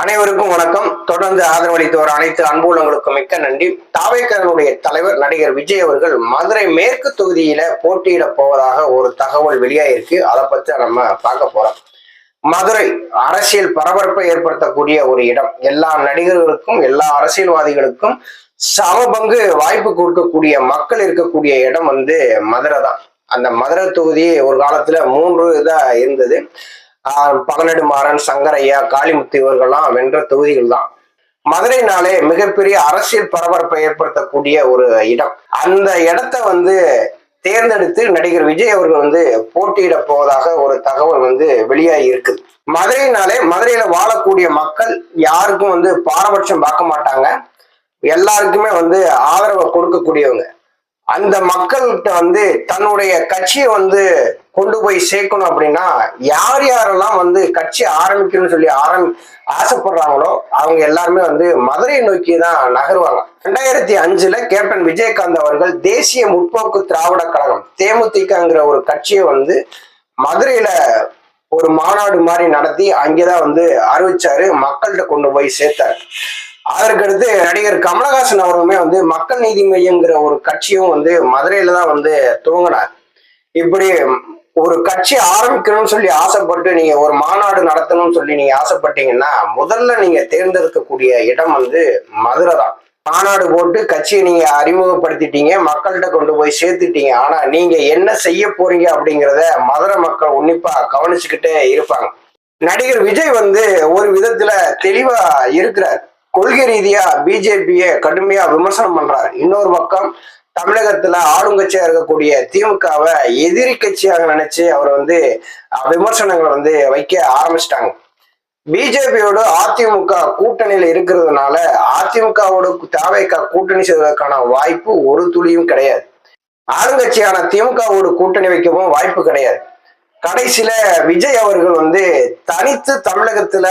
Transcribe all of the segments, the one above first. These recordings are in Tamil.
அனைவருக்கும் வணக்கம். தொடர்ந்து ஆதரவளித்து வர அனைத்து அன்புள்ளங்களுக்கும் மிக்க நன்றி. தாவேக்கரனுடைய தலைவர் நடிகர் விஜய் அவர்கள் மதுரை மேற்கு தொகுதியில போட்டியிட போவதாக ஒரு தகவல் வெளியாயிருக்கு. அதை பத்தி நம்ம பார்க்க போறோம். மதுரை அரசியல் பரபரப்பை ஏற்படுத்தக்கூடிய ஒரு இடம். எல்லா நடிகர்களுக்கும் எல்லா அரசியல்வாதிகளுக்கும் சம பங்கு வாய்ப்பு கொடுக்கக்கூடிய மக்கள் இருக்கக்கூடிய இடம் வந்து மதுரை தான். அந்த மதுரை தொகுதி ஒரு காலத்துல மூன்று இதா இருந்தது. பகலடு மாறன் சங்கரையா காளிமுத்து இவர்கள்லாம் வென்ற தொகுதிகள் தான் மதுரைனாலே மிகப்பெரிய அரசியல் பரபரப்பை ஏற்படுத்தக்கூடிய ஒரு இடம். அந்த இடத்த வந்து தேர்ந்தெடுத்து நடிகர் விஜய் அவர்கள் வந்து போட்டியிட போவதாக ஒரு தகவல் வந்து வெளியாகி இருக்குது மதுரைனாலே மதுரையில வாழக்கூடிய மக்கள் யாருக்கும் வந்து பாரபட்சம் பார்க்க மாட்டாங்க. எல்லாருக்குமே வந்து ஆதரவை கொடுக்கக்கூடியவங்க. அந்த மக்கள்கிட்ட வந்து தன்னுடைய கட்சியை வந்து கொண்டு போய் சேர்க்கணும் அப்படின்னா யார் யாரெல்லாம் வந்து கட்சி ஆரம்பிக்கணும்னு சொல்லி ஆரம்பி ஆசைப்படுறாங்களோ அவங்க எல்லாருமே வந்து மதுரையை நோக்கி தான் நகருவாங்க. ரெண்டாயிரத்தி அஞ்சுல கேப்டன் விஜயகாந்த் அவர்கள் தேசிய முற்போக்கு திராவிட கழகம் தேமுதிகங்கிற ஒரு கட்சியை வந்து மதுரையில ஒரு மாநாடு மாதிரி நடத்தி அங்கேதான் வந்து அறிவிச்சாரு மக்கள்கிட்ட கொண்டு போய் சேர்த்தாரு. அதற்கடுத்து நடிகர் கமலஹாசன் அவர்களுமே வந்து மக்கள் நீதி மையங்கிற ஒரு கட்சியும் வந்து மதுரையில தான் வந்து துவங்கினார். இப்படி ஒரு கட்சி ஆரம்பிக்கணும்னு சொல்லி ஆசைப்பட்டு நீங்க ஒரு மாநாடு நடத்தணும்னு சொல்லி நீங்க ஆசைப்பட்டீங்கன்னா முதல்ல நீங்க தேர்ந்தெடுக்கக்கூடிய இடம் வந்து மதுரை தான். மாநாடு போட்டு கட்சியை நீங்க அறிமுகப்படுத்திட்டீங்க மக்கள்கிட்ட கொண்டு போய் சேர்த்துட்டீங்க. ஆனா நீங்க என்ன செய்ய போறீங்க அப்படிங்கிறத மதுரை மக்கள் உன்னிப்பா கவனிச்சுக்கிட்டே இருப்பாங்க. நடிகர் விஜய் வந்து ஒரு விதத்துல தெளிவா இருக்கிறார். கொள்கை ரீதியா பிஜேபிய கடுமையா விமர்சனம் பண்றாரு. இன்னொரு பக்கம் தமிழகத்துல ஆளுங்கட்சியா இருக்கக்கூடிய திமுகவை எதிரி கட்சியாக நினைச்சு அவர் வந்து விமர்சனங்களை வந்து வைக்க ஆரம்பிச்சிட்டாங்க. பிஜேபியோட அதிமுக கூட்டணியில இருக்கிறதுனால அதிமுகவோட தேவைக்கா கூட்டணி செய்வதற்கான வாய்ப்பு ஒரு துளியும் கிடையாது. ஆளுங்கட்சியான திமுகவோட கூட்டணி வைக்கவும் வாய்ப்பு கிடையாது. கடைசியில விஜய் அவர்கள் வந்து தனித்து தமிழகத்துல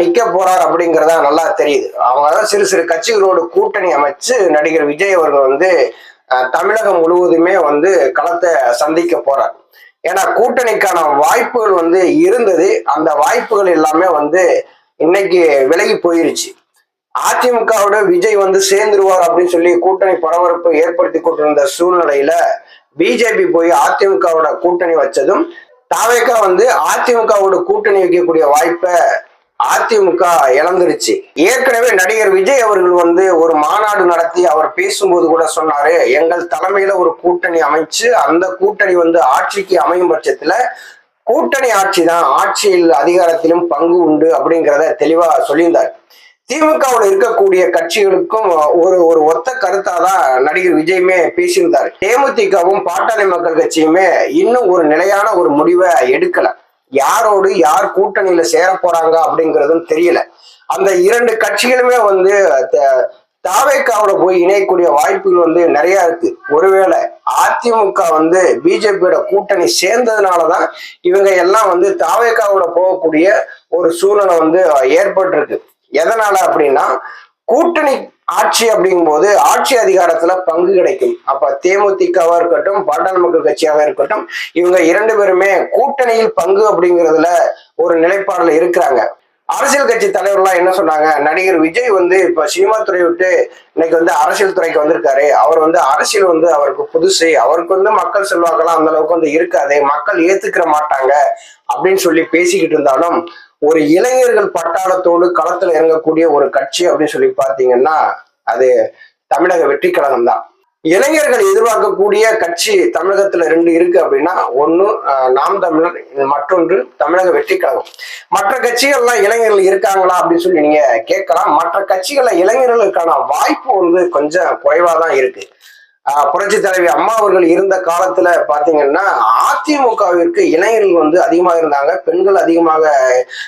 நிக்க போறார் அப்படிங்கிறதா நல்லா தெரியுது. அவங்க தான் சிறு சிறு கட்சிகளோடு கூட்டணி அமைச்சு நடிகர் விஜய் அவர்கள் வந்து தமிழகம் முழுவதுமே வந்து களத்தை சந்திக்க போறார். ஏன்னா கூட்டணிக்கான வாய்ப்புகள் வந்து இருந்தது. அந்த வாய்ப்புகள் எல்லாமே வந்து இன்னைக்கு விலகி போயிருச்சு. அதிமுகவோட விஜய் வந்து சேர்ந்துருவார் அப்படின்னு சொல்லி கூட்டணி பரபரப்பு ஏற்படுத்தி கொண்டிருந்த சூழ்நிலையில பிஜேபி போய் அதிமுகவோட கூட்டணி வச்சதும் தாவேக்கா வந்து அதிமுகவோட கூட்டணி வைக்கக்கூடிய வாய்ப்பை அதிமுக இழந்துருச்சு. ஏற்கனவே நடிகர் விஜய் அவர்கள் வந்து ஒரு மாநாடு நடத்தி அவர் பேசும்போது கூட சொன்னாரு எங்கள் தலைமையில ஒரு கூட்டணி அமைச்சு அந்த கூட்டணி வந்து ஆட்சிக்கு அமையும் பட்சத்துல கூட்டணி ஆட்சி தான் ஆட்சியில் அதிகாரத்திலும் பங்கு உண்டு அப்படிங்கிறத தெளிவா சொல்லியிருந்தார். திமுகவில் இருக்கக்கூடிய கட்சிகளுக்கும் ஒரு ஒரு ஒத்த கருத்தா தான் நடிகர் விஜயுமே பேசியிருந்தார். தேமுதிகவும் பாட்டாளி மக்கள் கட்சியுமே இன்னும் ஒரு நிலையான ஒரு முடிவை எடுக்கல. யாரோடு யார் கூட்டணியில சேர போறாங்க அப்படிங்கிறதும் தெரியல. அந்த இரண்டு கட்சிகளுமே வந்து த- தாவேக்காவோட போய் இணையக்கூடிய வாய்ப்புகள் வந்து நிறைய இருக்கு. ஒருவேளை அதிமுக வந்து பிஜேபியோட கூட்டணி சேர்ந்ததுனாலதான் இவங்க எல்லாம் வந்து தாவேக்காவோட போகக்கூடிய ஒரு சூழ்நிலை வந்து ஏற்பட்டிருக்கு. எதனால அப்படின்னா கூட்டணி ஆட்சி அப்படிங்கும்போது ஆட்சி அதிகாரத்துல பங்கு கிடைக்கும். அப்ப தேமுதிகவா இருக்கட்டும் பாட்டாள் மக்கள் கட்சியாக இருக்கட்டும் இவங்க இரண்டு பேருமே கூட்டணியில் பங்கு அப்படிங்கிறதுல ஒரு நிலைப்பாடுல இருக்கிறாங்க. அரசியல் கட்சி தலைவர்லாம் என்ன சொன்னாங்க? நடிகர் விஜய் வந்து இப்ப சினிமா துறை விட்டு இன்னைக்கு வந்து அரசியல் துறைக்கு வந்திருக்காரு. அவர் வந்து அரசியல் வந்து அவருக்கு புதுசு அவருக்கு வந்து மக்கள் செல்வாக்கெல்லாம் அந்த அளவுக்கு வந்து இருக்காது மக்கள் ஏத்துக்கிற மாட்டாங்க அப்படின்னு சொல்லி பேசிக்கிட்டு இருந்தாலும் ஒரு இளைஞர்கள் பட்டாளத்தோடு களத்துல இறங்கக்கூடிய ஒரு கட்சி அப்படின்னு சொல்லி பார்த்தீங்கன்னா அது தமிழக வெற்றி கழகம் தான். இளைஞர்கள் எதிர்பார்க்கக்கூடிய கட்சி தமிழகத்துல ரெண்டு இருக்கு அப்படின்னா ஒண்ணு அஹ், நாம் தமிழர் மற்றொன்று தமிழக வெற்றி கழகம். மற்ற கட்சிகள்லாம் இளைஞர்கள் இருக்காங்களா அப்படின்னு சொல்லி நீங்க கேட்கலாம். மற்ற கட்சிகள்ல இளைஞர்களுக்கான வாய்ப்பு வந்து கொஞ்சம் குறைவா தான் இருக்கு. புரட்சி தலைவி அம்மா அவர்கள் இருந்த காலத்துல பாத்தீங்கன்னா அதிமுகவிற்கு இளைஞர்கள் வந்து அதிகமாக இருந்தாங்க. பெண்கள் அதிகமாக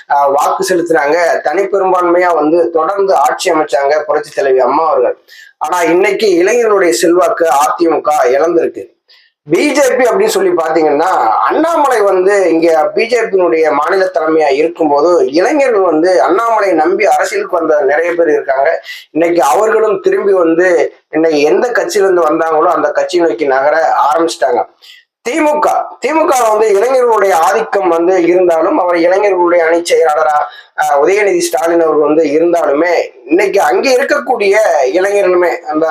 ஆஹ் வாக்கு செலுத்தினாங்க. தனிப்பெரும்பான்மையா வந்து தொடர்ந்து ஆட்சி அமைச்சாங்க புரட்சி தலைவி அம்மா அவர்கள். ஆனா இன்னைக்கு இளைஞர்களுடைய செல்வாக்கு அதிமுக இழந்திருக்கு. பிஜேபி அப்படின்னு சொல்லி பாத்தீங்கன்னா அண்ணாமலை வந்து இங்க பிஜேபியினுடைய மாநில தலைமையா இருக்கும்போது இளைஞர்கள் வந்து அண்ணாமலை நம்பி அரசியலுக்கு வந்த நிறைய பேர் இருக்காங்க. இன்னைக்கு அவர்களும் திரும்பி வந்து இன்னைக்கு எந்த கட்சியில இருந்து வந்தாங்களோ அந்த கட்சி நோக்கி நகர ஆரம்பிச்சிட்டாங்க. திமுக. திமுக வந்து இளைஞர்களுடைய ஆதிக்கம் வந்து இருந்தாலும் அவர் இளைஞர்களுடைய அணி செயலாளரா உதயநிதி ஸ்டாலின் அவர்கள் வந்து இருந்தாலுமே இன்னைக்கு அங்கே இருக்கக்கூடிய இளைஞர்களுமே அந்த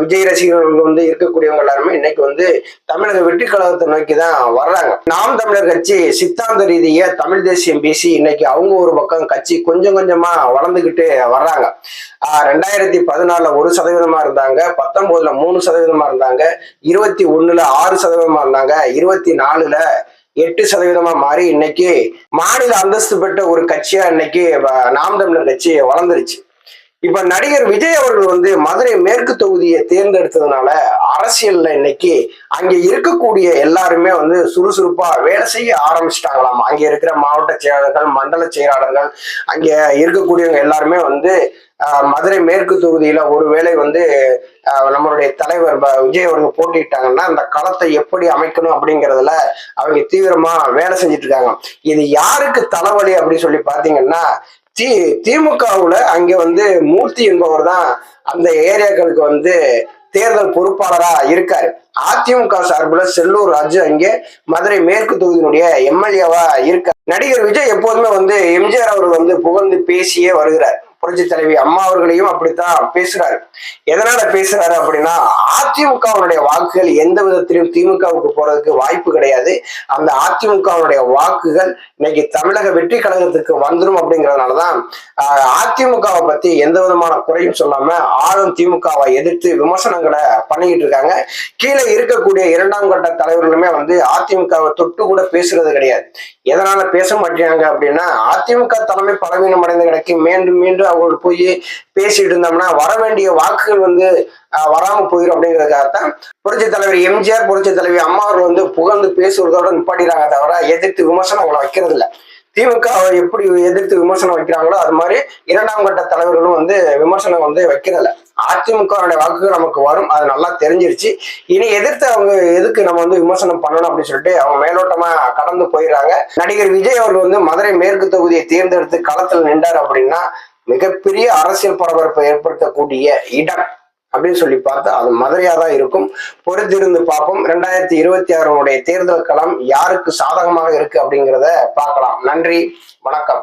விஜய் ரசிகர்கள் வந்து இருக்கக்கூடியவங்க எல்லாருமே இன்னைக்கு வந்து தமிழக வெற்றி கழகத்தை நோக்கி தான் வர்றாங்க. நாம் தமிழர் கட்சி சித்தாந்த ரீதிய தமிழ் தேசியம் பேசி இன்னைக்கு அவங்க ஒரு பக்கம் கட்சி கொஞ்சம் கொஞ்சமா வளர்ந்துகிட்டு வர்றாங்க. ஆஹ் ரெண்டாயிரத்தி பதினாலுல ஒரு சதவீதமா இருந்தாங்க பத்தொன்பதுல மூணு சதவீதமா இருந்தாங்க இருபத்தி ஒண்ணுல ஆறு சதவீதமா சதவீதமா இருந்தாங்க. இருபத்தி நாலுல எட்டு சதவீதமா மாறி இன்னைக்கு மாநில அந்தஸ்து பெற்ற ஒரு கட்சியா இன்னைக்கு நாம் தமிழர் கட்சி வளர்ந்துருச்சு. இப்ப நடிகர் விஜய் அவர்கள் வந்து மதுரை மேற்கு தொகுதியை தேர்ந்தெடுத்ததுனால அரசியல்ல இன்னைக்கு அங்க இருக்கக்கூடிய எல்லாருமே வந்து சுறுசுறுப்பா வேலை செய்ய ஆரம்பிச்சிட்டாங்களாம். அங்க இருக்கிற மாவட்ட செயலாளர்கள் மண்டல செயலாளர்கள் அங்க இருக்கக்கூடியவங்க எல்லாருமே வந்து மதுரை மேற்கு தொகுதியில ஒருவேளை வந்து ஆஹ், நம்மளுடைய தலைவர் விஜய் அவர்கள் போட்டிட்டாங்கன்னா அந்த களத்தை எப்படி அமைக்கணும் அப்படிங்கறதுல அவங்க தீவிரமா வேலை செஞ்சுட்டு இருக்காங்க இது யாருக்கு தலைவலி அப்படின்னு சொல்லி பாத்தீங்கன்னா தி திமுகவுல அங்க வந்து மூர்த்தி என்பவர் தான் அந்த ஏரியாக்களுக்கு வந்து தேர்தல் பொறுப்பாளரா இருக்காரு. அதிமுக சார்பில் செல்லூர் ராஜு அங்கே மதுரை மேற்கு தொகுதியினுடைய எம்எல்ஏவா இருக்கார். நடிகர் விஜய் எப்போதுமே வந்து எம்ஜிஆர் அவர்கள் வந்து புகழ்ந்து பேசியே வருகிறார். புரட்சி தலைவி அம்மா அவர்களையும் அப்படித்தான் பேசுறாரு. எதனால பேசுறாரு அப்படின்னா அதிமுகவுடைய வாக்குகள் எந்த விதத்திலும் திமுகவுக்கு போறதுக்கு வாய்ப்பு கிடையாது. அந்த அதிமுகவுடைய வாக்குகள் இன்னைக்கு தமிழக வெற்றி கழகத்துக்கு வந்துடும் அப்படிங்கிறதுனாலதான் அதிமுகவை பத்தி எந்த விதமான குறையும் சொல்லாம ஆளும் திமுகவை எதிர்த்து விமர்சனங்களை பண்ணிக்கிட்டு இருக்காங்க. கீழே இருக்கக்கூடிய இரண்டாம் கட்ட தலைவர்களுமே வந்து அதிமுகவை தொட்டு கூட பேசுறது கிடையாது. எதனால பேச மாட்டேங்கிறாங்க அப்படின்னா அதிமுக தலைமை பலவீனம் அடைந்து கிடக்கு மீண்டும் மீண்டும் அவங்களோட போய் பேசிட்டு இருந்தோம்னா வர வேண்டிய வாக்குகள் வந்து வராம போயிடும் அப்படிங்கிறதுக்காகத்தான் புரட்சி தலைவர் எம்ஜிஆர் புரட்சி தலைவி அம்மா அவர்கள் வந்து புகழ்ந்து பேசுவதோட நிப்பாட்டிறாங்க தவிர எதிர்த்து விமர்சனம் அவங்களை வைக்கிறது இல்ல திமுக எப்படி எதிர்த்து விமர்சனம் வைக்கிறாங்களோ அது மாதிரி இரண்டாம் கட்ட தலைவர்களும் வந்து விமர்சனம் வந்து வைக்கிறதில்ல. அதிமுக வாக்குகள் நமக்கு வரும் அது நல்லா தெரிஞ்சிருச்சு. இனி எதிர்த்து அவங்க எதுக்கு நம்ம வந்து விமர்சனம் பண்ணணும் அப்படின்னு சொல்லிட்டு அவங்க மேலோட்டமா கடந்து போயிடுறாங்க. நடிகர் விஜய் அவர்கள் வந்து மதுரை மேற்கு தொகுதியை தேர்ந்தெடுத்து களத்தில் நின்றார் அப்படின்னா மிகப்பெரிய அரசியல் பரபரப்பை ஏற்படுத்தக்கூடிய இடம் அப்படின்னு சொல்லி பார்த்தா அது மதுரையா தான் இருக்கும். பொறுத்திருந்து பார்ப்போம். ரெண்டாயிரத்தி இருபத்தி ஆறுடைய தேர்தல் களம் யாருக்கு சாதகமாக இருக்கு அப்படிங்கிறத பார்க்கலாம். நன்றி. வணக்கம்.